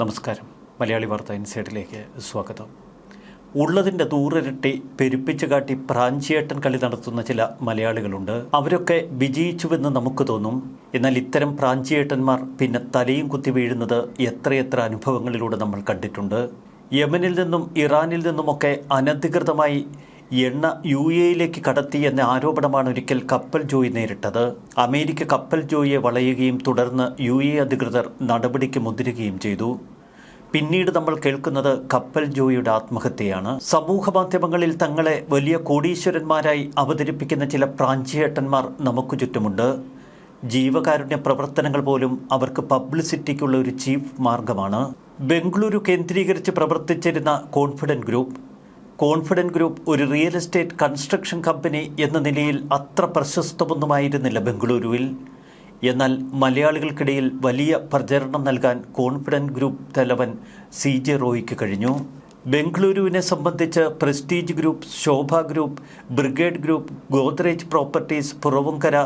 നമസ്കാരം. മലയാളി വാർത്ത ഇൻസൈഡിലേക്ക് സ്വാഗതം. ഉള്ളതിന്റെ ദൂരരട്ടി പെരുപ്പിച്ചു കാട്ടി പ്രാഞ്ചിയേട്ടൻ കളി നടത്തുന്ന ചില മലയാളികളുണ്ട്. അവരൊക്കെ വിജയിച്ചുവെന്ന് നമുക്ക് തോന്നും. എന്നാൽ ഇത്തരം പ്രാഞ്ചിയേട്ടന്മാർ പിന്നെ തലയും കുത്തി വീഴുന്നത് എത്രയെത്ര അനുഭവങ്ങളിലൂടെ നമ്മൾ കണ്ടിട്ടുണ്ട്. യമനിൽ നിന്നും ഇറാനിൽ നിന്നുമൊക്കെ അനധികൃതമായി എണ്ണ യു എയിലേക്ക് കടത്തി എന്ന ആരോപണമാണ് ഒരിക്കൽ കപ്പൽ ജോയി നേരിട്ടത്. അമേരിക്ക കപ്പൽ ജോയിയെ വളയുകയും തുടർന്ന് യു എ അധികൃതർ നടപടിക്ക് മുതിരുകയും ചെയ്തു. പിന്നീട് നമ്മൾ കേൾക്കുന്നത് കപ്പൽ ജോയിയുടെ ആത്മഹത്യയാണ്. സമൂഹ മാധ്യമങ്ങളിൽ തങ്ങളെ വലിയ കോടീശ്വരന്മാരായി അവതരിപ്പിക്കുന്ന ചില പ്രാഞ്ചിയേട്ടന്മാർ നമുക്ക് ചുറ്റുമുണ്ട്. ജീവകാരുണ്യ പ്രവർത്തനങ്ങൾ പോലും അവർക്ക് പബ്ലിസിറ്റിക്കുള്ള ഒരു ചീഫ് മാർഗമാണ്. ബംഗളൂരു കേന്ദ്രീകരിച്ച് പ്രവർത്തിച്ചിരുന്ന കോൺഫിഡന്റ് ഗ്രൂപ്പ് കോൺഫിഡന്റ് ഗ്രൂപ്പ് ഒരു റിയൽ എസ്റ്റേറ്റ് കൺസ്ട്രക്ഷൻ കമ്പനി എന്ന നിലയിൽ അത്ര പ്രശസ്തമൊന്നുമായിരുന്നില്ല ബംഗളൂരുവിൽ. എന്നാൽ മലയാളികൾക്കിടയിൽ വലിയ പ്രചരണം നൽകാൻ കോൺഫിഡന്റ് ഗ്രൂപ്പ് തലവൻ സി ജെ റോയിക്ക് കഴിഞ്ഞു. ബംഗളൂരുവിനെ സംബന്ധിച്ച് prestige group Sobha group brigade group Godrej properties Puravankara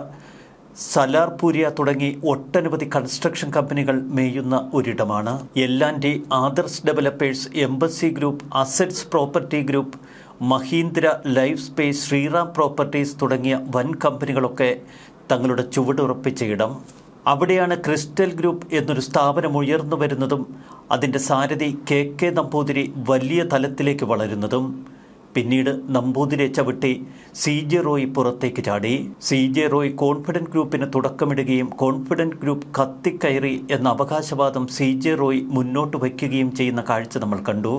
Salarpuria തുടങ്ങി ഒട്ടനവധി കൺസ്ട്രക്ഷൻ കമ്പനികൾ മേയുന്ന ഒരിടമാണ്. L and T Adarsh developers embassy group assets property group Mahindra life space Sriram properties തുടങ്ങിയ വൻ കമ്പനികളൊക്കെ തങ്ങളുടെ ചുവടുറപ്പിച്ച ഇടം. അവിടെയാണ് ക്രിസ്റ്റൽ ഗ്രൂപ്പ് എന്നൊരു സ്ഥാപനം ഉയർന്നു വരുന്നതും അതിന്റെ സാരഥി കെ കെ നമ്പൂതിരി വലിയ തലത്തിലേക്ക് വളരുന്നതും. പിന്നീട് നമ്പൂതിരെ ചവിട്ടി സി ജെ റോയ് പുറത്തേക്ക് ചാടി. സി ജെ റോയ് കോൺഫിഡന്റ് ഗ്രൂപ്പിന് തുടക്കമിടുകയും കോൺഫിഡന്റ് ഗ്രൂപ്പ് കത്തിക്കയറി എന്ന അവകാശവാദം സി ജെ റോയ് മുന്നോട്ട് വയ്ക്കുകയും ചെയ്യുന്ന കാഴ്ച നമ്മൾ കണ്ടു.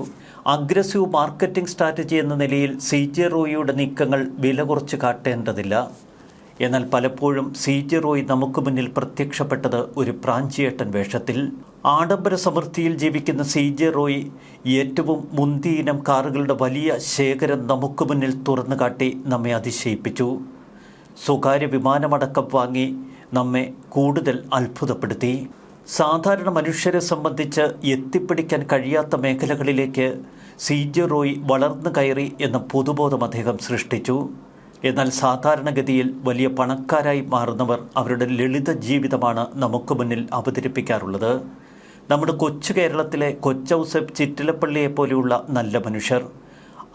അഗ്രസീവ് മാർക്കറ്റിംഗ് സ്ട്രാറ്റജി എന്ന നിലയിൽ സി ജെ റോയിയുടെ നീക്കങ്ങൾ വില കുറച്ച് കാട്ടേണ്ടതില്ല. എന്നാൽ പലപ്പോഴും സി ജെ റോയ് നമുക്ക് മുന്നിൽ പ്രത്യക്ഷപ്പെട്ടത് ഒരു പ്രാഞ്ചിയേട്ടൻ വേഷത്തിൽ. ആഡംബര സമൃദ്ധിയിൽ ജീവിക്കുന്ന സി ജെ റോയ് ഏറ്റവും മുന്തിയിനം കാറുകളുടെ വലിയ ശേഖരം നമുക്ക് മുന്നിൽ തുറന്നു കാട്ടി നമ്മെ അതിശയിപ്പിച്ചു. സ്വകാര്യ വിമാനമടക്കം വാങ്ങി നമ്മെ കൂടുതൽ അത്ഭുതപ്പെടുത്തി. സാധാരണ മനുഷ്യരെ സംബന്ധിച്ച് എത്തിപ്പിടിക്കാൻ കഴിയാത്ത മേഖലകളിലേക്ക് സി ജെ റോയ് വളർന്നു കയറി എന്ന പൊതുബോധം അദ്ദേഹം സൃഷ്ടിച്ചു. എന്നാൽ സാധാരണഗതിയിൽ വലിയ പണക്കാരായി മാറുന്നവർ അവരുടെ ലളിത ജീവിതമാണ് നമുക്ക് മുന്നിൽ അവതരിപ്പിക്കാറുള്ളത്. നമ്മുടെ കൊച്ചു കേരളത്തിലെ കൊച്ചൗസഫ് ചിറ്റിലപ്പള്ളിയെ പോലെയുള്ള നല്ല മനുഷ്യർ.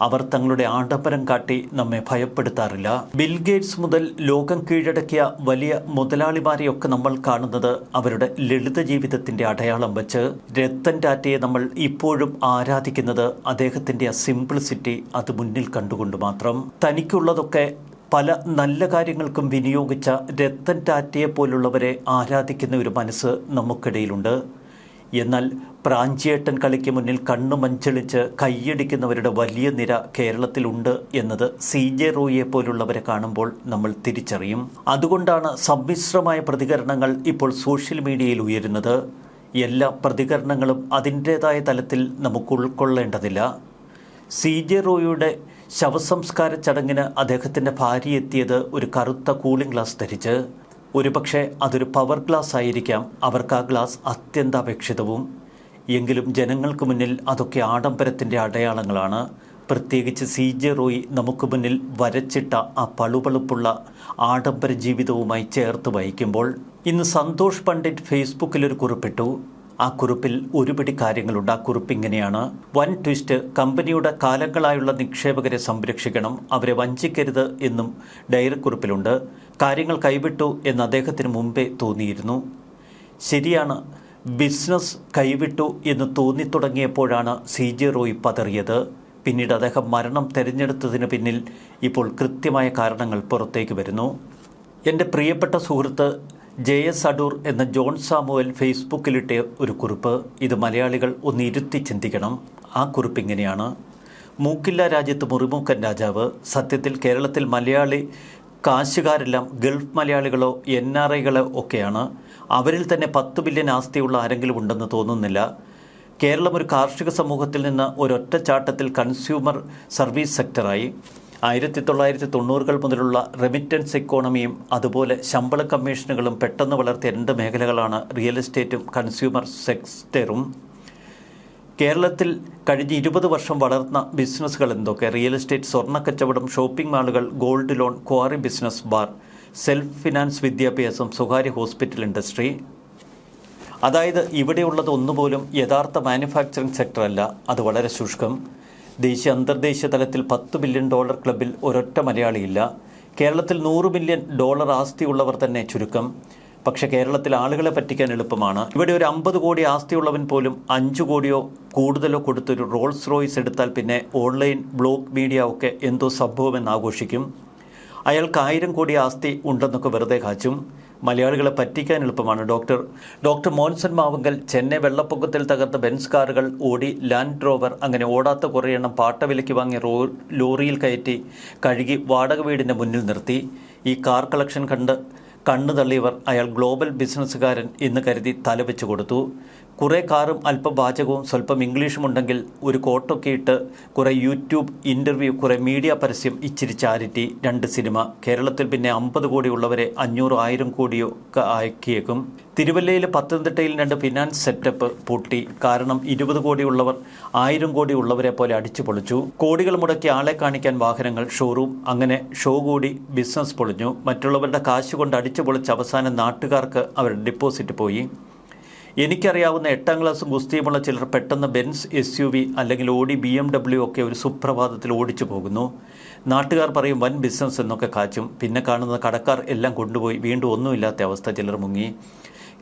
അവർ തങ്ങളുടെ ആഡംബരം കാട്ടി നമ്മെ ഭയപ്പെടുത്താറില്ല. ബിൽഗേറ്റ്സ് മുതൽ ലോകം കീഴടക്കിയ വലിയ മുതലാളിമാരെയൊക്കെ നമ്മൾ കാണുന്നത് അവരുടെ ലളിത ജീവിതത്തിന്റെ അടയാളം വെച്ച്. രത്തൻ ടാറ്റയെ നമ്മൾ ഇപ്പോഴും ആരാധിക്കുന്നത് അദ്ദേഹത്തിന്റെ ആ സിംപ്ലിസിറ്റി അത് മുന്നിൽ കണ്ടുകൊണ്ട് മാത്രം. തനിക്കുള്ളതൊക്കെ പല നല്ല കാര്യങ്ങൾക്കും വിനിയോഗിച്ച രത്തൻ ടാറ്റയെ പോലുള്ളവരെ ആരാധിക്കുന്ന ഒരു മനസ്സ് നമുക്കിടയിലുണ്ട്. എന്നാൽ പ്രാഞ്ചിയേട്ടൻ കളിക്ക് മുന്നിൽ കണ്ണു മഞ്ചളിച്ച് കൈയടിക്കുന്നവരുടെ വലിയ നിര കേരളത്തിലുണ്ട് എന്നത് സി ജെ റോയിയെ പോലുള്ളവരെ കാണുമ്പോൾ നമ്മൾ തിരിച്ചറിയും. അതുകൊണ്ടാണ് സമ്മിശ്രമായ പ്രതികരണങ്ങൾ ഇപ്പോൾ സോഷ്യൽ മീഡിയയിൽ ഉയരുന്നത്. എല്ലാ പ്രതികരണങ്ങളും അതിന്റേതായ തലത്തിൽ നമുക്ക് ഉൾക്കൊള്ളേണ്ടതില്ല. സി ജെ റോയിയുടെ ശവസംസ്കാര ചടങ്ങിന് അദ്ദേഹത്തിന്റെ ഭാര്യ എത്തിയത് ഒരു കറുത്ത കൂളിംഗ് ഗ്ലാസ് ധരിച്ച്. ഒരുപക്ഷെ അതൊരു പവർ ഗ്ലാസ് ആയിരിക്കാം. അവർക്ക് ആ ഗ്ലാസ് അത്യന്താപേക്ഷിതവും. എങ്കിലും ജനങ്ങൾക്ക് മുന്നിൽ അതൊക്കെ ആഡംബരത്തിന്റെ അടയാളങ്ങളാണ്. പ്രത്യേകിച്ച് സി ജെ റോയി നമുക്ക് മുന്നിൽ വരച്ചിട്ട ആ പളുപളുപ്പുള്ള ആഡംബര ജീവിതവുമായി ചേർത്ത് വഹിക്കുമ്പോൾ ഇന്ന് സന്തോഷ് പണ്ഡിറ്റ് ഫേസ്ബുക്കിലൊരു കുറിപ്പിട്ടു. ആ കുറിപ്പിൽ ഒരുപിടി കാര്യങ്ങളുണ്ട്. ആ കുറിപ്പ് ഇങ്ങനെയാണ് വൻ ട്വിസ്റ്റ് കമ്പനിയുടെ കാലങ്ങളായുള്ള നിക്ഷേപകരെ സംരക്ഷിക്കണം അവരെ വഞ്ചിക്കരുത് എന്നും ഡയറി കുറിപ്പിലുണ്ട്. കാര്യങ്ങൾ കൈവിട്ടു എന്ന് അദ്ദേഹത്തിന് മുമ്പേ തോന്നിയിരുന്നു. ശരിയാണ് ബിസിനസ് കൈവിട്ടു എന്ന് തോന്നിത്തുടങ്ങിയപ്പോഴാണ് സി ജെ റോയ് പതറിയത്. പിന്നീട് അദ്ദേഹം മരണം തിരഞ്ഞെടുത്തതിന് പിന്നിൽ ഇപ്പോൾ കൃത്യമായ കാരണങ്ങൾ പുറത്തേക്ക് വരുന്നു. എന്റെ പ്രിയപ്പെട്ട സുഹൃത്ത് ജെ എസ് അടൂർ എന്ന ജോൺ സാമുവൽ ഫേസ്ബുക്കിലിട്ട ഒരു കുറിപ്പ്. ഇത് മലയാളികൾ ഒന്ന് ഇരുത്തി ചിന്തിക്കണം. ആ കുറിപ്പ് ഇങ്ങനെയാണ്. മൂക്കില്ല രാജ്യത്ത് മുറിമൂക്കൻ രാജാവ്. സത്യത്തിൽ കേരളത്തിൽ മലയാളി കാശുകാരെല്ലാം ഗൾഫ് മലയാളികളോ എൻ ആർ ഐകളോ ഒക്കെയാണ്. അവരിൽ തന്നെ പത്ത് ബില്യൺ ആസ്തിയുള്ള ആരെങ്കിലും ഉണ്ടെന്ന് തോന്നുന്നില്ല. കേരളം ഒരു കാർഷിക സമൂഹത്തിൽ നിന്ന് ഒരൊറ്റച്ചാട്ടത്തിൽ കൺസ്യൂമർ സർവീസ് സെക്ടറായി. ആയിരത്തി തൊള്ളായിരത്തി തൊണ്ണൂറുകൾ മുതലുള്ള റെമിറ്റൻസ് എക്കോണമിയും അതുപോലെ ശമ്പള കമ്മീഷനുകളും പെട്ടെന്ന് വളർത്തിയ രണ്ട് മേഖലകളാണ് റിയൽ എസ്റ്റേറ്റും കൺസ്യൂമർ സെക്ടറും കേരളത്തിൽ കഴിഞ്ഞ ഇരുപത് വർഷം വളർന്ന ബിസിനസ്സുകൾ എന്തൊക്കെ? റിയൽ എസ്റ്റേറ്റ് സ്വർണ കച്ചവടം ഷോപ്പിംഗ് മാളുകൾ gold loan quarry business bar self finance വിദ്യാഭ്യാസം സ്വകാര്യ ഹോസ്പിറ്റൽ ഇൻഡസ്ട്രി അതായത് ഇവിടെയുള്ളത് ഒന്നുപോലും യഥാർത്ഥ മാനുഫാക്ചറിംഗ് സെക്ടറല്ല അത് വളരെ ശുഷ്കം. ദേശീയ അന്തർദേശീയ തലത്തിൽ പത്ത് ബില്യൺ ഡോളർ ക്ലബിൽ ഒരൊറ്റ മലയാളിയില്ല. കേരളത്തിൽ നൂറ് ബില്യൺ ഡോളർ ആസ്തിയുള്ളവർ തന്നെ ചുരുക്കം. പക്ഷേ കേരളത്തിൽ ആളുകളെ പറ്റിക്കാൻ എളുപ്പമാണ്. ഇവിടെ ഒരു അമ്പത് കോടി ആസ്തിയുള്ളവൻ പോലും അഞ്ച് കോടിയോ കൂടുതലോ കൊടുത്തൊരു റോൾസ് റോയ്സ് എടുത്താൽ പിന്നെ ഓൺലൈൻ ബ്ലോഗ് മീഡിയ ഒക്കെ എന്തോ സംഭവമെന്ന് ആഘോഷിക്കും. അയാൾക്ക് ആയിരം കോടി ആസ്തി ഉണ്ടെന്നൊക്കെ വെറുതെ കാച്ചും. മലയാളികളെ പറ്റിക്കാൻ എളുപ്പമാണ്. ഡോക്ടർ ഡോക്ടർ മോൻസൺ മാവങ്കൽ ചെന്നൈ വെള്ളപ്പൊക്കത്തിൽ തകർത്ത ബെൻസ് കാറുകൾ ഓടി ലാൻഡ് റോവർ അങ്ങനെ ഓടാത്ത കുറേ എണ്ണം പാട്ടവിലയ്ക്ക് വാങ്ങി റോ ലോറിയിൽ കയറ്റി കഴുകി വാടക വീടിന്റെ മുന്നിൽ നിർത്തി. ഈ കാർ കളക്ഷൻ കണ്ട് കണ്ണു തള്ളിയവർ അയാൾ ഗ്ലോബൽ ബിസിനസ്സുകാരൻ എന്ന് കരുതി തലവെച്ച് കൊടുത്തു. കുറേ കാറും അല്പം വാചകവും സ്വല്പം ഇംഗ്ലീഷും ഉണ്ടെങ്കിൽ ഒരു കോട്ടൊക്കെ ഇട്ട് കുറേ യൂട്യൂബ് ഇന്റർവ്യൂ കുറേ മീഡിയ പരസ്യം ഇച്ചിരി ചാരിറ്റി. രണ്ട് സിനിമ. കേരളത്തിൽ പിന്നെ അമ്പത് കോടി ഉള്ളവരെ അഞ്ഞൂറ് ആയിരം കോടിയോ ഒക്കെ ആക്കിയേക്കും. തിരുവല്ലയിൽ പത്തനംതിട്ടയിൽ രണ്ട് ഫിനാൻസ് സെറ്റപ്പ് പൊട്ടി. കാരണം ഇരുപത് കോടി ഉള്ളവർ ആയിരം കോടി ഉള്ളവരെ പോലെ അടിച്ചു പൊളിച്ചു. കോടികൾ മുടക്കി ആളെ കാണിക്കാൻ വാഹനങ്ങൾ ഷോറൂം അങ്ങനെ ഷോ കൂടി ബിസിനസ് പൊളിഞ്ഞു. മറ്റുള്ളവരുടെ കാശ് കൊണ്ട് അടിച്ചു പൊളിച്ച് അവസാനം നാട്ടുകാർക്ക് അവരുടെ ഡിപ്പോസിറ്റ് പോയി. എനിക്കറിയാവുന്ന എട്ടാം ക്ലാസ്സും ഗുസ്തിയുമുള്ള ചിലർ പെട്ടെന്ന് ബെൻസ് എസ് യു വി അല്ലെങ്കിൽ ഓടി ബി എം ഡബ്ല്യു ഒക്കെ ഒരു സുപ്രഭാതത്തിൽ ഓടിച്ചു പോകുന്നു. നാട്ടുകാർ പറയും വൻ ബിസിനസ് എന്നൊക്കെ കാച്ചും. പിന്നെ കാണുന്ന കടക്കാർ എല്ലാം കൊണ്ടുപോയി വീണ്ടും ഒന്നുമില്ലാത്ത അവസ്ഥ ചിലർ മുങ്ങി.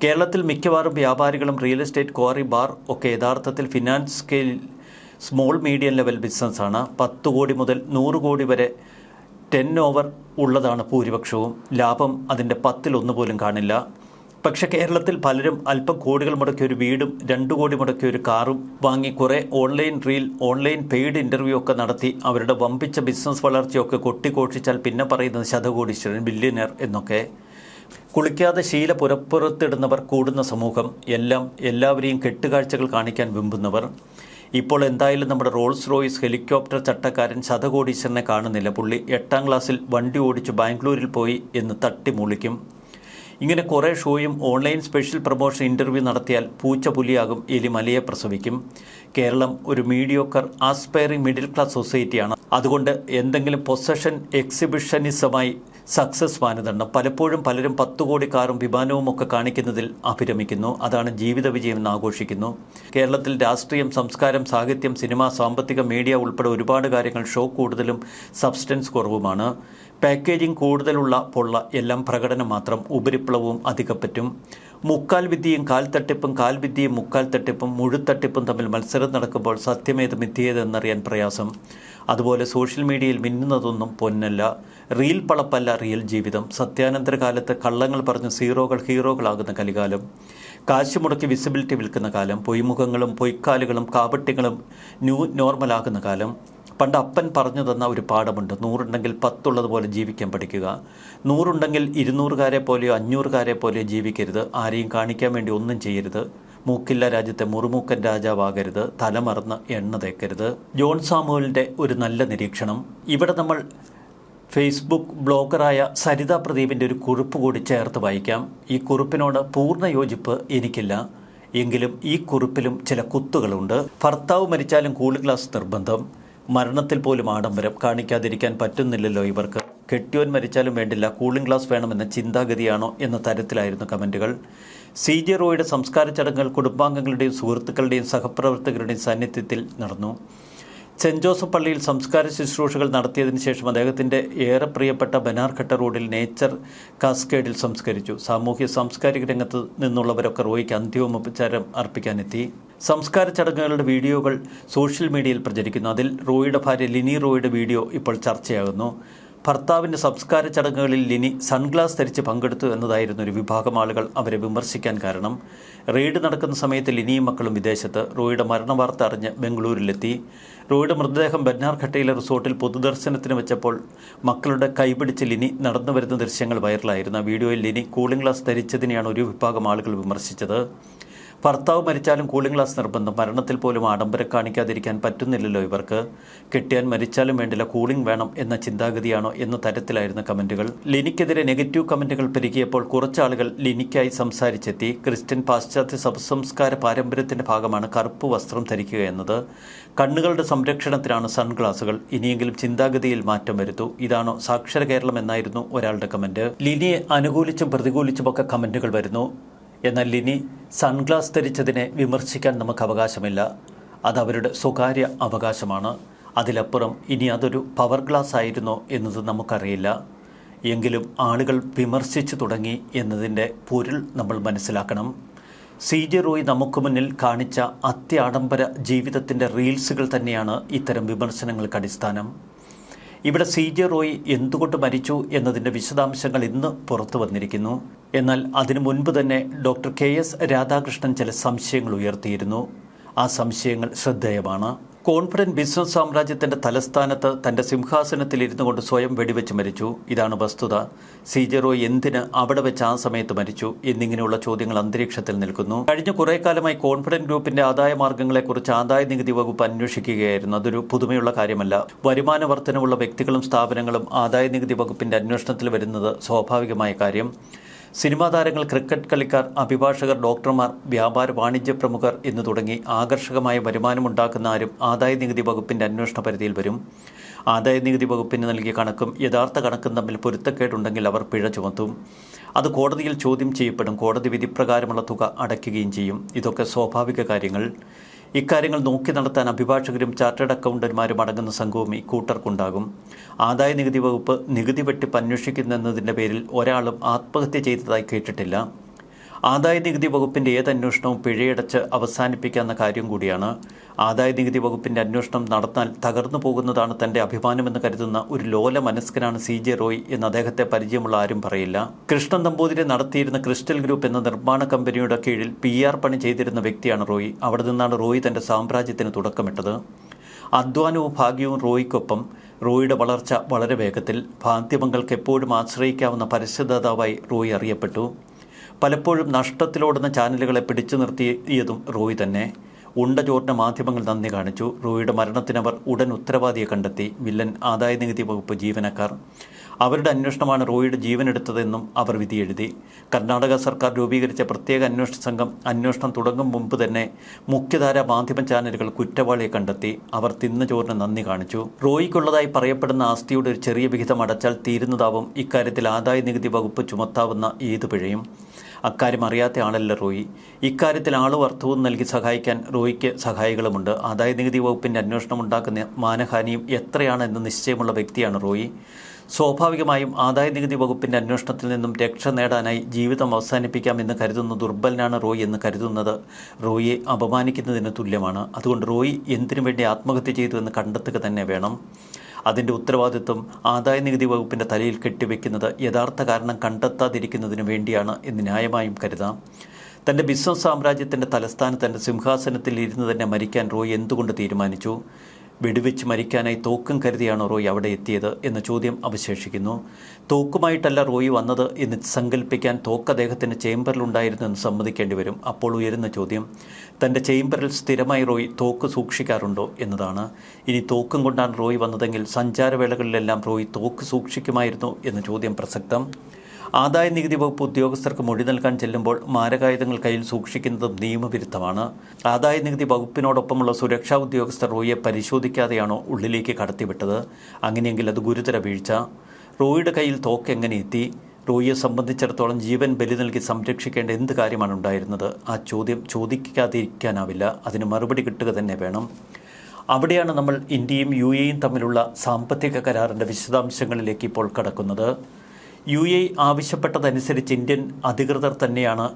കേരളത്തിൽ മിക്കവാറും വ്യാപാരികളും റിയൽ എസ്റ്റേറ്റ് ക്വാറി ബാർ ഒക്കെ യഥാർത്ഥത്തിൽ finance scale small medium level ബിസിനസ്സാണ് പത്ത് കോടി മുതൽ നൂറ് കോടി വരെ ടെൻ ഓവർ ഉള്ളതാണ് ഭൂരിപക്ഷവും. ലാഭം അതിന്റെ പത്തിലൊന്നു പോലും കാണില്ല. പക്ഷെ കേരളത്തിൽ പലരും അല്പം കോടികൾ മുടക്കിയ ഒരു വീടും രണ്ടു കോടി മുടക്കിയ ഒരു കാറും വാങ്ങി കുറേ online reel online paid interview ഒക്കെ നടത്തി അവരുടെ വമ്പിച്ച ബിസിനസ് വളർച്ചയൊക്കെ കൊട്ടിഘോഷിച്ചാൽ പിന്നെ പറയുന്നത് ശതകോടീശ്വരൻ ബില്യനർ എന്നൊക്കെ. കുളിക്കാതെ ശീല പുറപ്പുറത്തിടുന്നവർ കൂടുന്ന സമൂഹം എല്ലാം എല്ലാവരെയും കെട്ടുകാഴ്ചകൾ കാണിക്കാൻ വിമ്പുന്നവർ. ഇപ്പോൾ എന്തായാലും നമ്മുടെ റോൾസ് റോയ്സ് ഹെലികോപ്റ്റർ ചട്ടക്കാരൻ ശതകോടീശ്വരനെ കാണുന്നില്ല. പുള്ളി എട്ടാം ക്ലാസ്സിൽ വണ്ടി ഓടിച്ച് ബാംഗ്ലൂരിൽ പോയി എന്ന് തട്ടിമുളിക്കും. ഇങ്ങനെ കുറേ ഷോയും ഓൺലൈൻ സ്പെഷ്യൽ പ്രൊമോഷൻ ഇന്റർവ്യൂ നടത്തിയാൽ പൂച്ച പുലിയാകും എലി മലയെ പ്രസവിക്കും. കേരളം ഒരു മീഡിയോക്കർ ആസ്പയറിംഗ് മിഡിൽ ക്ലാസ് സൊസൈറ്റിയാണ് അതുകൊണ്ട് എന്തെങ്കിലും പൊസഷൻ എക്സിബിഷനിസമായി സക്സസ് മാനദണ്ഡം പലപ്പോഴും പലരും പത്ത് കോടി കാറും വിമാനവും ഒക്കെ കാണിക്കുന്നതിൽ അഭിരമിക്കുന്നു. അതാണ് ജീവിത വിജയം എന്ന് ആഘോഷിക്കുന്നു. കേരളത്തിൽ രാഷ്ട്രീയം സംസ്കാരം സാഹിത്യം സിനിമ സാമ്പത്തിക മീഡിയ ഉൾപ്പെടെ ഒരുപാട് കാര്യങ്ങൾ ഷോ കൂടുതലും സബ്സ്റ്റൻസ് കുറവുമാണ്. പാക്കേജിംഗ് കൂടുതലുള്ള പൊള്ള എല്ലാം പ്രകടനം മാത്രം ഉപരിപ്ലവവും അധികപ്പറ്റും. മുക്കാൽ വിദ്യയും കാൽ തട്ടിപ്പും കാൽ വിദ്യയും മുക്കാൽ തട്ടിപ്പും മുഴുത്തട്ടിപ്പും തമ്മിൽ മത്സരം നടക്കുമ്പോൾ സത്യമേത് മിഥ്യേത് എന്നറിയാൻ പ്രയാസം. അതുപോലെ സോഷ്യൽ മീഡിയയിൽ മിന്നുന്നതൊന്നും പൊന്നല്ല. റീൽ പളപ്പല്ല റിയൽ ജീവിതം. സത്യാനന്തര കാലത്ത് കള്ളങ്ങൾ പറഞ്ഞ് സീറോകൾ ഹീറോകളാകുന്ന കലികാലം. കാശ് മുടക്കി വിസിബിലിറ്റി വിൽക്കുന്ന കാലം. പൊയ്മുഖങ്ങളും പൊയ്ക്കാലുകളും കാപട്യങ്ങളും ന്യൂ നോർമലാകുന്ന കാലം. പണ്ട് അപ്പൻ പറഞ്ഞു തന്ന ഒരു പാഠമുണ്ട്. നൂറുണ്ടെങ്കിൽ പത്തുള്ളതുപോലെ ജീവിക്കാൻ പഠിക്കുക. നൂറുണ്ടെങ്കിൽ ഇരുന്നൂറുകാരെ പോലെയോ അഞ്ഞൂറുകാരെ പോലെയോ ജീവിക്കരുത്. ആരെയും കാണിക്കാൻ വേണ്ടി ഒന്നും ചെയ്യരുത്. മൂക്കില്ല രാജ്യത്തെ മുറുമൂക്കൻ രാജാവാകരുത് തലമറന്ന് എണ്ണ തേക്കരുത്. ജോൺ സാമുവലിന്റെ ഒരു നല്ല നിരീക്ഷണം. ഇവിടെ നമ്മൾ ഫേസ്ബുക്ക് ബ്ലോഗറായ സരിത പ്രദീപിന്റെ ഒരു കുറിപ്പ് കൂടി ചേർത്ത് വായിക്കാം. ഈ കുറിപ്പിനോട് പൂർണ യോജിപ്പ് എനിക്കില്ല. എങ്കിലും ഈ കുറിപ്പിലും ചില കുത്തുകളുണ്ട്. ഭർത്താവ് മരിച്ചാലും കൂൾ ഗ്ലാസ് നിർബന്ധം. മരണത്തിൽ പോലും ആഡംബരം കാണിക്കാതിരിക്കാൻ പറ്റുന്നില്ലല്ലോ ഇവർക്ക്. കെട്ടിയോൻ മരിച്ചാലും വേണ്ടില്ല കൂളിംഗ് ഗ്ലാസ് വേണമെന്ന ചിന്താഗതിയാണോ എന്ന തരത്തിലായിരുന്നു കമന്റുകൾ സി ജെ റോയുടെ സംസ്കാര ചടങ്ങുകൾ കുടുംബാംഗങ്ങളുടെയും സുഹൃത്തുക്കളുടെയും സഹപ്രവർത്തകരുടെയും സാന്നിധ്യത്തിൽ നടന്നു. സെന്റ് ജോസഫ് പള്ളിയിൽ സംസ്കാര ശുശ്രൂഷകൾ നടത്തിയതിനു ശേഷം അദ്ദേഹത്തിന്റെ ഏറെ പ്രിയപ്പെട്ട ബനാർഘട്ട റോഡിൽ നേച്ചർ കാസ്കേഡിൽ സംസ്കരിച്ചു. സാമൂഹ്യ സാംസ്കാരിക രംഗത്ത് നിന്നുള്ളവരൊക്കെ റോയ്ക്ക് അന്ത്യോപചാരം അർപ്പിക്കാനെത്തി. സംസ്കാര ചടങ്ങുകളുടെ വീഡിയോകൾ സോഷ്യൽ മീഡിയയിൽ പ്രചരിക്കുന്നു. അതിൽ റോയിയുടെ ഭാര്യ ലിനി റോയുടെ വീഡിയോ ഇപ്പോൾ ചർച്ചയാകുന്നു. ഭർത്താവിന്റെ സംസ്കാര ചടങ്ങുകളിൽ ലിനി സൺഗ്ലാസ് ധരിച്ച് പങ്കെടുത്തു എന്നതായിരുന്നു ഒരു വിഭാഗം ആളുകൾ അവരെ വിമർശിക്കാൻ കാരണം. റെയ്ഡ് നടക്കുന്ന സമയത്ത് ലിനിയും മക്കളും വിദേശത്ത്. റോയിയുടെ മരണവാർത്ത അറിഞ്ഞ് ബംഗളൂരിലെത്തി. റോയിയുടെ മൃതദേഹം ബന്നാർഘട്ടയിലെ റിസോർട്ടിൽ പൊതുദർശനത്തിന് വെച്ചപ്പോൾ മക്കളുടെ കൈപിടിച്ച് ലിനി നടന്നു വരുന്ന ദൃശ്യങ്ങൾ വൈറലായിരുന്നു. വീഡിയോയിൽ ലിനി കൂളിംഗ് ഗ്ലാസ് ധരിച്ചതിനെയാണ് ഒരു വിഭാഗം ആളുകൾ വിമർശിച്ചത്. ഭർത്താവ് മരിച്ചാലും കൂളിംഗ് ഗ്ലാസ് നിർബന്ധം. മരണത്തിൽ പോലും ആഡംബരം കാണിക്കാതിരിക്കാൻ പറ്റുന്നില്ലല്ലോ ഇവർക്ക്. കെട്ടിയാൻ മരിച്ചാലും വേണ്ടില്ല കൂളിംഗ് വേണം എന്ന ചിന്താഗതിയാണോ എന്ന തരത്തിലായിരുന്ന കമന്റുകൾ ലിനിക്കെതിരെ നെഗറ്റീവ് കമന്റുകൾ പെരുകിയപ്പോൾ കുറച്ചാളുകൾ ലിനിക്കായി സംസാരിച്ചെത്തി. ക്രിസ്ത്യൻ പാശ്ചാത്യ സംസ്കാര പാരമ്പര്യത്തിന്റെ ഭാഗമാണ് കറുപ്പ് വസ്ത്രം ധരിക്കുക എന്നത്. കണ്ണുകളുടെ സംരക്ഷണത്തിനാണ് സൺഗ്ലാസുകൾ. ഇനിയെങ്കിലും ചിന്താഗതിയിൽ മാറ്റം വരുത്തൂ. ഇതാണോ സാക്ഷര കേരളം എന്നായിരുന്നു ഒരാളുടെ കമന്റ് ലിനിയെ അനുകൂലിച്ചും പ്രതികൂലിച്ചുമൊക്കെ കമന്റുകൾ വരുന്നു. എന്നാൽ ഇനി സൺഗ്ലാസ് ധരിച്ചതിനെ വിമർശിക്കാൻ നമുക്ക് അവകാശമില്ല. അത് അവരുടെ സ്വകാര്യ അവകാശമാണ്. അതിലപ്പുറം ഇനി അതൊരു പവർ ഗ്ലാസ് ആയിരുന്നോ എന്നത് നമുക്കറിയില്ല. എങ്കിലും ആളുകൾ വിമർശിച്ചു തുടങ്ങി എന്നതിന്റെ പൊരുൾ നമ്മൾ മനസ്സിലാക്കണം. സി ജെ റോയ് നമുക്ക് മുന്നിൽ കാണിച്ച അത്യാഡംബര ജീവിതത്തിന്റെ റീൽസുകൾ തന്നെയാണ് ഇത്തരം വിമർശനങ്ങൾക്ക് അടിസ്ഥാനം. ഇവിടെ സി ജെ റോയ് എന്തുകൊണ്ട് മരിച്ചു എന്നതിന്റെ വിശദാംശങ്ങൾ ഇന്ന് പുറത്തു വന്നിരിക്കുന്നു. എന്നാൽ അതിനു മുൻപ് തന്നെ ഡോക്ടർ കെ എസ് രാധാകൃഷ്ണൻ ചില സംശയങ്ങൾ ഉയർത്തിയിരുന്നു. ആ സംശയങ്ങൾ ശ്രദ്ധേയമാണ്. കോൺഫിഡന്റ് ബിസിനസ് സാമ്രാജ്യത്തിന്റെ തലസ്ഥാനത്ത് തന്റെ സിംഹാസനത്തിൽ ഇരുന്നു കൊണ്ട് സ്വയം വെടിവെച്ച് മരിച്ചു. ഇതാണ് വസ്തുത. സി ജെ റോയ് എന്തിന് അവിടെ വെച്ച് ആ സമയത്ത് മരിച്ചു എന്നിങ്ങനെയുള്ള ചോദ്യങ്ങൾ അന്തരീക്ഷത്തിൽ നിൽക്കുന്നു. കഴിഞ്ഞ കുറേ കാലമായി കോൺഫിഡന്റ് ഗ്രൂപ്പിന്റെ ആദായ മാർഗങ്ങളെക്കുറിച്ച് ആദായ നികുതി വകുപ്പ് അന്വേഷിക്കുകയായിരുന്നു. അതൊരു പുതുമയുള്ള കാര്യമല്ല. വരുമാന വർധനവുള്ള വ്യക്തികളും സ്ഥാപനങ്ങളും ആദായ നികുതി വകുപ്പിന്റെ അന്വേഷണത്തിൽ വരുന്നത് സ്വാഭാവികമായ കാര്യം. സിനിമാ താരങ്ങൾ ക്രിക്കറ്റ് കളിക്കാർ അഭിഭാഷകർ ഡോക്ടർമാർ വ്യാപാര വാണിജ്യ പ്രമുഖർ എന്ന് തുടങ്ങി ആകർഷകമായ വരുമാനമുണ്ടാക്കുന്ന ആരും ആദായ നികുതി വകുപ്പിന്റെ അന്വേഷണ പരിധിയിൽ വരും. ആദായ നികുതി വകുപ്പിന് നൽകിയ കണക്കും യഥാർത്ഥ കണക്കും തമ്മിൽ പൊരുത്തക്കേടുണ്ടെങ്കിൽ അവർ പിഴ ചുമത്തും. അത് കോടതിയിൽ ചോദ്യം ചെയ്യപ്പെടും. കോടതി വിധിപ്രകാരമുള്ള തുക അടയ്ക്കുകയും ചെയ്യും. ഇതൊക്കെ സ്വാഭാവിക കാര്യങ്ങൾ. ഇക്കാര്യങ്ങൾ നോക്കി നടത്താൻ അഭിഭാഷകരും ചാർട്ടേഡ് അക്കൗണ്ടന്മാരും അടങ്ങുന്ന സംഘവും ഇക്കൂട്ടർക്കുണ്ടാകും ആദായ നികുതി വകുപ്പ് നികുതി വെട്ടിപ്പ് അന്വേഷിക്കുന്നതിന്റെ പേരിൽ ഒരാളും ആത്മഹത്യ ചെയ്തതായി കേട്ടിട്ടില്ല. ആദായ നികുതി വകുപ്പിന്റെ ഏത് അന്വേഷണവും പിഴയടച്ച് അവസാനിപ്പിക്കാവുന്ന കാര്യം കൂടിയാണ്. ആദായ നികുതി വകുപ്പിന്റെ അന്വേഷണം നടത്താൻ തകർന്നു പോകുന്നതാണ് തന്റെ അഭിമാനമെന്ന് കരുതുന്ന ഒരു ലോല മനസ്കനാണ് സി ജെ റോയ് എന്ന് അദ്ദേഹത്തെ പരിചയമുള്ള ആരും പറയില്ല. കൃഷ്ണൻ നമ്പൂതിരി നടത്തിയിരുന്ന ക്രിസ്റ്റൽ ഗ്രൂപ്പ് എന്ന നിർമ്മാണ കമ്പനിയുടെ കീഴിൽ പി ആർ പണി ചെയ്തിരുന്ന വ്യക്തിയാണ് റോയ്. അവിടെ നിന്നാണ് റോയ് തന്റെ സാമ്രാജ്യത്തിന് തുടക്കമിട്ടത്. അധ്വാനവും ഭാഗ്യവും റോയ്ക്കൊപ്പം. റോയിയുടെ വളർച്ച വളരെ വേഗത്തിൽ. മാധ്യമങ്ങൾക്ക് എപ്പോഴും ആശ്രയിക്കാവുന്ന പരസ്യദാതാവായി റോയി അറിയപ്പെട്ടു. പലപ്പോഴും നഷ്ടത്തിലോടുന്ന ചാനലുകളെ പിടിച്ചു നിർത്തിയതും റോയ് തന്നെ. ഉണ്ട ചോറിന് മാധ്യമങ്ങൾ നന്ദി കാണിച്ചു. റോയിയുടെ മരണത്തിനവർ ഉടൻ ഉത്തരവാദിയെ കണ്ടെത്തി. വില്ലൻ ആദായ നികുതി വകുപ്പ് ജീവനക്കാർ. അവരുടെ അന്വേഷണമാണ് റോയിയുടെ ജീവനെടുത്തതെന്നും അവർ വിധിയെഴുതി. കർണാടക സർക്കാർ രൂപീകരിച്ച പ്രത്യേക അന്വേഷണ സംഘം അന്വേഷണം തുടങ്ങും മുമ്പ് തന്നെ മുഖ്യധാര മാധ്യമ ചാനലുകൾ കുറ്റവാളിയെ കണ്ടെത്തി. അവർ തിന്ന ചോറിന് നന്ദി കാണിച്ചു. റോയിക്കുള്ളതായി പറയപ്പെടുന്ന ആസ്തിയുടെ ഒരു ചെറിയ വിഹിതം അടച്ചാൽ തീരുന്നതാവും. ഇക്കാര്യത്തിൽ ആദായ നികുതി വകുപ്പ് ചുമത്താവുന്ന ഏതു പിഴയും? അക്കാര്യം അറിയാത്ത ആളല്ല റോയി. ഇക്കാര്യത്തിൽ ആളും അർത്ഥവും നൽകി സഹായിക്കാൻ റോയിക്ക് സഹായികളുമുണ്ട്. ആദായ നികുതി വകുപ്പിന്റെ അന്വേഷണം ഉണ്ടാക്കുന്ന മാനഹാനിയും എത്രയാണ് എന്ന് നിശ്ചയമുള്ള വ്യക്തിയാണ് റോയി. സ്വാഭാവികമായും ആദായ നികുതി വകുപ്പിന്റെ അന്വേഷണത്തിൽ നിന്നും രക്ഷ നേടാനായി ജീവിതം അവസാനിപ്പിക്കാമെന്ന് കരുതുന്ന ദുർബലനാണ് റോയി എന്ന് കരുതുന്നത് റോയിയെ അപമാനിക്കുന്നതിന് തുല്യമാണ്. അതുകൊണ്ട് റോയി എന്തിനു വേണ്ടി ആത്മഹത്യ ചെയ്തു എന്ന് കണ്ടെത്തുക തന്നെ വേണം. അതിന്റെ ഉത്തരവാദിത്വം ആദായ നികുതി വകുപ്പിന്റെ തലയിൽ കെട്ടിവെക്കുന്നത് യഥാർത്ഥ കാരണം കണ്ടെത്താതിരിക്കുന്നതിനു വേണ്ടിയാണ് എന്ന് ന്യായമായും കരുതാം. തന്റെ ബിസിനസ് സാമ്രാജ്യത്തിന്റെ തലസ്ഥാനത്ത് തന്റെ സിംഹാസനത്തിൽ ഇരുന്ന് തന്നെ മരിക്കാൻ റോയ് എന്തുകൊണ്ട് തീരുമാനിച്ചു? വെടിവെച്ച് മരിക്കാനായി തോക്കും കരുതിയാണോ റോയ് അവിടെ എത്തിയത് എന്ന ചോദ്യം അവശേഷിക്കുന്നു. തോക്കുമായിട്ടല്ല റോയ് വന്നത് എന്ന് സങ്കല്പിക്കാൻ തോക്ക് അദ്ദേഹത്തിന്റെ ചേംബറിലുണ്ടായിരുന്നു എന്ന് സമ്മതിക്കേണ്ടി വരും. അപ്പോൾ ഉയരുന്ന ചോദ്യം തന്റെ ചേംബറിൽ സ്ഥിരമായി റോയ് തോക്ക് സൂക്ഷിക്കാറുണ്ടോ എന്നതാണ്. ഇനി തോക്കും കൊണ്ടാണ് റോയ് വന്നതെങ്കിൽ സഞ്ചാരവേളകളിലെല്ലാം റോയ് തോക്ക് സൂക്ഷിക്കുമായിരുന്നു എന്ന ചോദ്യം പ്രസക്തം. ആദായ നികുതി വകുപ്പ് ഉദ്യോഗസ്ഥർക്ക് മൊഴി നൽകാൻ ചെല്ലുമ്പോൾ മാരകായുധങ്ങൾ കയ്യിൽ സൂക്ഷിക്കുന്നതും നിയമവിരുദ്ധമാണ്. ആദായ നികുതി വകുപ്പിനോടൊപ്പമുള്ള സുരക്ഷാ ഉദ്യോഗസ്ഥർ റോയിയെ പരിശോധിക്കാതെയാണോ ഉള്ളിലേക്ക് കടത്തിവിട്ടത്? അങ്ങനെയെങ്കിൽ അത് ഗുരുതര വീഴ്ച. റോയിയുടെ കയ്യിൽ തോക്ക് എങ്ങനെ എത്തി? റോയിയെ സംബന്ധിച്ചിടത്തോളം ജീവൻ ബലി നൽകി സംരക്ഷിക്കേണ്ട എന്ത് കാര്യമാണ് ഉണ്ടായിരുന്നത്? ആ ചോദ്യം ചോദിക്കാതിരിക്കാനാവില്ല. അതിന് മറുപടി കിട്ടുക തന്നെ വേണം. അവിടെയാണ് നമ്മൾ ഇന്ത്യയും യു എയും തമ്മിലുള്ള സാമ്പത്തിക കരാറിന്റെ വിശദാംശങ്ങളിലേക്ക് ഇപ്പോൾ കടക്കുന്നത്. യു എ ആവശ്യപ്പെട്ടതനുസരിച്ച് ഇന്ത്യൻ അധികൃതർ തന്നെയാണ്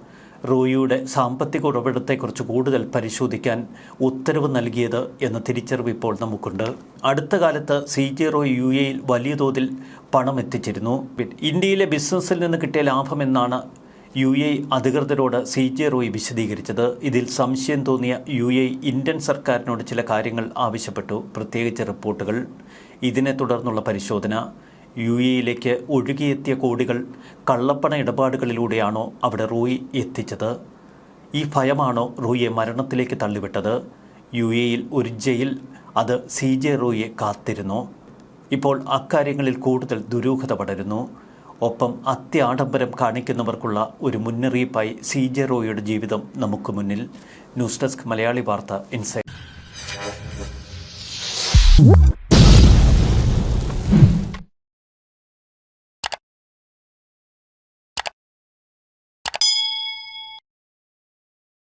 റോയിയുടെ സാമ്പത്തിക ഉറവിടത്തെക്കുറിച്ച് കൂടുതൽ പരിശോധിക്കാൻ ഉത്തരവ് നൽകിയത് എന്ന തിരിച്ചറിവ് ഇപ്പോൾ നമുക്കുണ്ട്. അടുത്ത കാലത്ത് സി ജെ റോയ് യു എയിൽ വലിയ തോതിൽ പണം എത്തിച്ചിരുന്നു. ഇന്ത്യയിലെ ബിസിനസ്സിൽ നിന്ന് കിട്ടിയ ലാഭമെന്നാണ് യു എ അധികൃതരോട് സി ജെ റോയ് വിശദീകരിച്ചത്. ഇതിൽ സംശയം തോന്നിയ യു എ ഇന്ത്യൻ സർക്കാരിനോട് ചില കാര്യങ്ങൾ ആവശ്യപ്പെട്ടു. പ്രത്യേകിച്ച് റിപ്പോർട്ടുകൾ. ഇതിനെ തുടർന്നുള്ള പരിശോധന. യു എയിലേക്ക് ഒഴുകിയെത്തിയ കോടികൾ കള്ളപ്പണ ഇടപാടുകളിലൂടെയാണോ അവിടെ റോയി എത്തിച്ചത്? ഈ ഭയമാണോ റോയിയെ മരണത്തിലേക്ക് തള്ളിവിട്ടത്? യു എയിൽ ഒരു ജയിൽ അത് സി ജെ റോയിയെ കാത്തിരുന്നു. ഇപ്പോൾ അക്കാര്യങ്ങളിൽ കൂടുതൽ ദുരൂഹത പടരുന്നു. ഒപ്പം അത്യാഡംബരം കാണിക്കുന്നവർക്കുള്ള ഒരു മുന്നറിയിപ്പായി സി ജെ റോയിയുടെ ജീവിതം നമുക്ക് മുന്നിൽ. ന്യൂസ് ഡെസ്ക് മലയാളി വാർത്ത ഇൻസൈഡ്